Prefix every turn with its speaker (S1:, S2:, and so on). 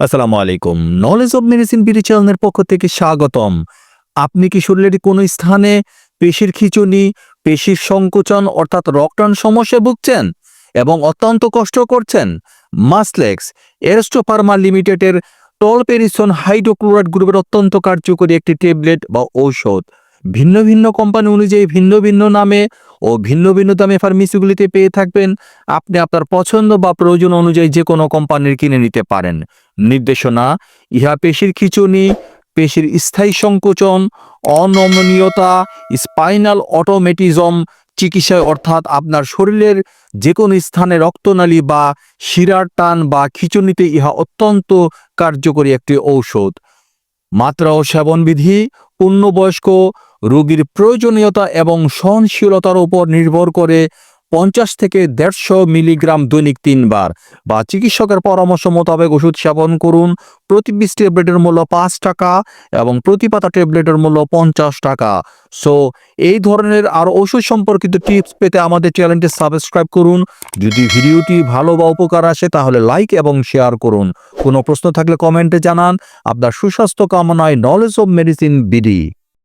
S1: আসসালামু আলাইকুম। Knowledge of medicine BD চ্যানেলের পক্ষ থেকে স্বাগতম। আপনি কি শরীরের কোনো স্থানে পেশির খিচুনি, পেশির সংকোচন অর্থাৎ রক্তান সমস্যায় ভুগছেন এবং অত্যন্ত কষ্ট করছেন? মাসলেক্স এরস্টোফার্মা লিমিটেডের টলপেরিসন হাইড্রোক্লোরাইড গ্রুপের অত্যন্ত কার্যকরী একটি ট্যাবলেট বা ঔষধ। ভিন্ন ভিন্ন কোম্পানি অনুযায়ী ভিন্ন ভিন্ন নামে ও ভিন্ন ভিন্ন দামে ফার্মেসিগুলিতে পেয়ে থাকবেন। আপনি আপনার পছন্দ বা প্রয়োজন অনুযায়ী যে কোনো কোম্পানির কিনে নিতে পারেন। নির্দেশনা, ইহা পেশির খিচুনি পেশির স্থায়ী সংকোচন, অনমনীয়তা স্পাইনাল অটোমেটিজম চিকিৎসায় অর্থাৎ আপনার শরীরের যে কোনো স্থানে রক্তনালী বা শিরার টান বা খিচুনিতে ইহা অত্যন্ত কার্যকরী একটি ঔষধ। মাত্রা ও সেবনবিধি, পূর্ণবয়স্ক রোগীর প্রয়োজনীয়তা এবং সহনশীলতার উপর নির্ভর করে পঞ্চাশ থেকে দেড়শো মিলিগ্রাম দৈনিক তিনবার বা চিকিৎসকের পরামর্শ মোতাবেক ওষুধ সেবন করুন। প্রতি বিশ ট্যাবলেটের মূল্য পাঁচ টাকা এবং প্রতি পাতা ট্যাবলেটের মূল্য পঞ্চাশ টাকা। সো, এই ধরনের আর ওষুধ সম্পর্কিত টিপস পেতে আমাদের চ্যানেলটি সাবস্ক্রাইব করুন। যদি ভিডিওটি ভালো বা উপকার আসে তাহলে লাইক এবং শেয়ার করুন। কোনো প্রশ্ন থাকলে কমেন্টে জানান। আপনার সুস্বাস্থ্য কামনায় নলেজ অব মেডিসিন বিডি